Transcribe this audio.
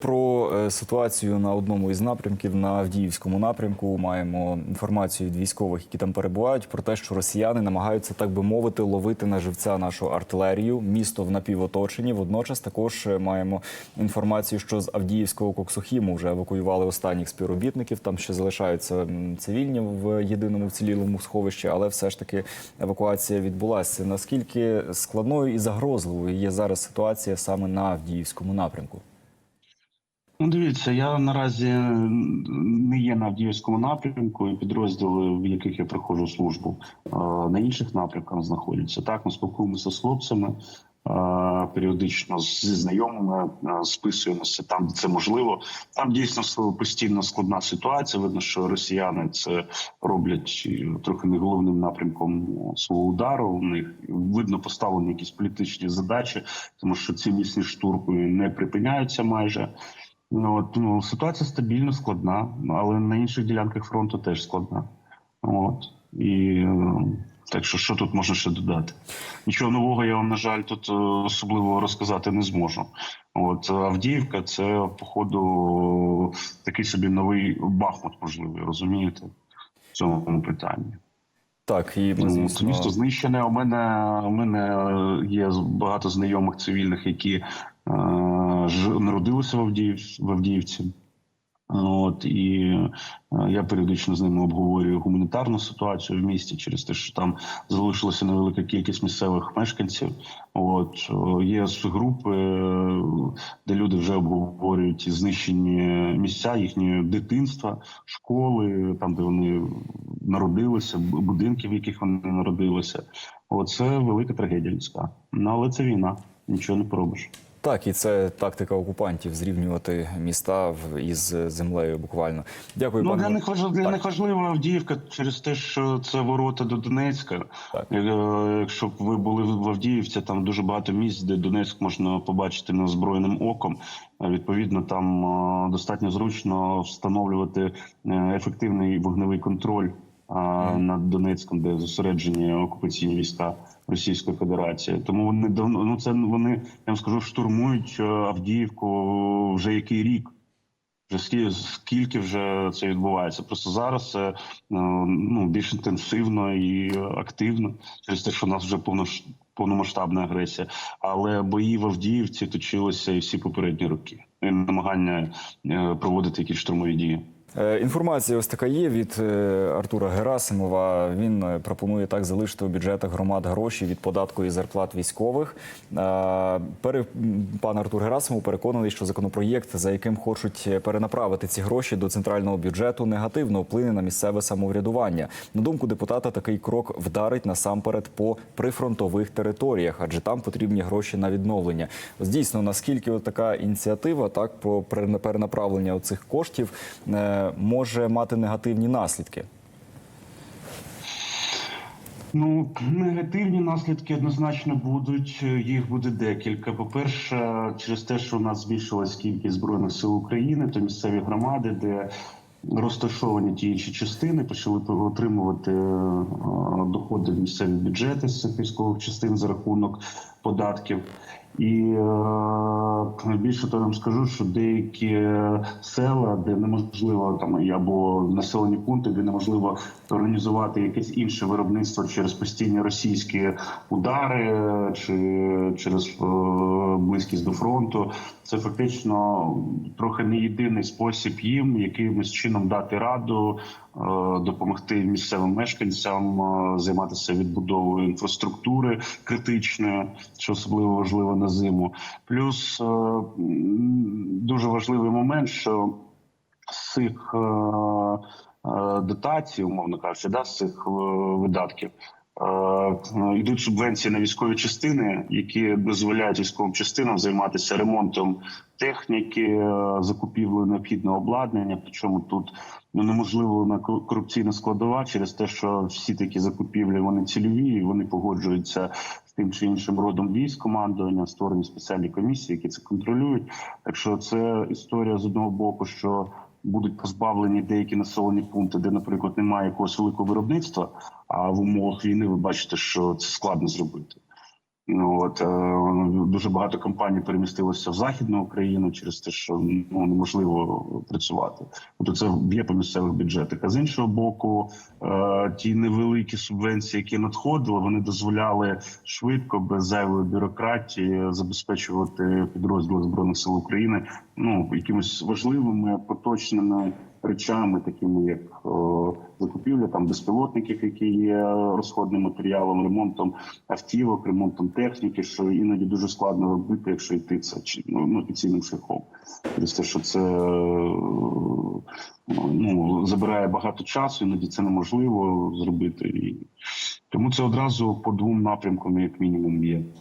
Про е, ситуацію на одному із напрямків на Авдіївському напрямку маємо інформацію від військових, які там перебувають, про те, що росіяни намагаються, так би мовити, ловити на живця нашу артилерію. Місто в напівоточенні. Водночас також е, маємо інформацію, що з Авдіївського Коксохіму вже евакуювали останніх співробітників. Там ще залишаються цивільні в єдиному вцілілому сховищі, але все ж таки евакуація відбулася. Наскільки складною і загрозливою є зараз ситуація саме на Авдіївському напрямку? Ну, дивіться, я наразі не є на Авдіївському напрямку, і підрозділи, в яких я проходжу службу, е, на інших напрямках знаходяться. Так, ми спілкуємося з хлопцями е, періодично зі знайомими, е, списуємося там, де це можливо. Там дійсно постійно складна ситуація. Видно, що росіяни це роблять трохи не головним напрямком свого удару. У них видно поставлені якісь політичні задачі, тому що ці місні штурми не припиняються майже. Ну, от, ну, ситуація стабільно складна, але на інших ділянках фронту теж складна. От. І е, так що, що тут можна ще додати? Нічого нового я вам, на жаль, тут е, особливо розказати не зможу. От Авдіївка це, походу, такий собі новий Бахмут, можливо, розумієте, в цьому питанні. Так, і Ну, звісно, Місто знищене. У мене у мене є багато знайомих цивільних, які е, ж, народилися в, Авдіїв, в Авдіївці. От і е, я періодично з ними обговорюю гуманітарну ситуацію в місті через те, що там залишилася невелика кількість місцевих мешканців. От е, є групи, е, де люди вже обговорюють знищені місця їхнього дитинства, школи, там де вони народилися, будинки, в яких вони народилися. Оце велика трагедія людська. Ну але це війна, нічого не поробиш. Так, і це тактика окупантів зрівнювати міста із землею. Буквально дякую, Ну пане. для них важлива для них важлива Авдіївка через те, що це ворота до Донецька. Так. Е, Якщо б ви були в Авдіївці, там дуже багато місць, де Донецьк можна побачити неозброєним оком. Е, Відповідно, там е, достатньо зручно встановлювати ефективний вогневий контроль над Донецьком, де зосереджені окупаційні війська Російської Федерації. Тому вони давно ну це вони я вам скажу штурмують е, Авдіївку вже який рік. Вже скільки, вже це відбувається? Просто зараз це е, ну більш інтенсивно і активно через те, що у нас вже повномасштабна агресія. Але бої в Авдіївці точилися і всі попередні роки. І намагання е, проводити якісь штурмові дії. Е, Інформація ось така є від е, Артура Герасимова. Він е, пропонує так залишити у бюджетах громад гроші від податку і зарплат військових. Пан Артур Герасимов переконаний, що законопроєкт, за яким хочуть перенаправити ці гроші до центрального бюджету, негативно вплине на місцеве самоврядування. На думку депутата, такий крок вдарить насамперед по прифронтових територіях, адже там потрібні гроші на відновлення. Ось дійсно, наскільки така ініціатива так про перена- перенаправлення цих коштів може мати негативні наслідки. Ну, негативні наслідки однозначно будуть. Їх буде декілька. По-перше, через те, що у нас збільшилась кількість збройних сил України, то місцеві громади, де розташовані ті інші частини, почали отримувати е, доходи в місцеві бюджети з військових частин за рахунок податків. І е, більше того, вам скажу, що деякі села, де неможливо там або населені пункти, де неможливо організувати якесь інше виробництво через постійні російські удари чи через е, близькість до фронту, це фактично трохи не єдиний спосіб їм якимось чином дати раду, е, допомогти місцевим мешканцям е, займатися відбудовою інфраструктури критичної, що особливо важливо на зиму. Плюс е, дуже важливий момент, що з цих е, е, дотацій, умовно кажучи, да, з цих е, видатків. Е, Йдуть субвенції на військові частини, які дозволяють військовим частинам займатися ремонтом техніки, е, закупівлею необхідного обладнання. Причому тут ну неможливо на корупційна складова через те, що всі такі закупівлі вони цільові, і вони погоджуються з тим чи іншим родом військ командування, створені спеціальні комісії, які це контролюють. Так що це історія з одного боку, що будуть позбавлені деякі населені пункти, де, наприклад, немає якогось великого виробництва. А в умовах війни ви бачите, що це складно зробити. Ну, От е, дуже багато компаній перемістилося в західну Україну через те, що ну неможливо працювати. Тобто це б'є по місцевих бюджетах. А з іншого боку, е, ті невеликі субвенції, які надходили, вони дозволяли швидко, без зайвої бюрократії, забезпечувати підрозділи збройних сил України ну якимись важливими поточними речами, такими як о, закупівля там безпілотників, які є розходним матеріалом, ремонтом автівок, ремонтом техніки, що іноді дуже складно робити, якщо йти це чи ну, ну, офіційним шляхом. Через що це е, ну забирає багато часу, іноді це неможливо зробити, і тому це одразу по двом напрямкам, як мінімум, є.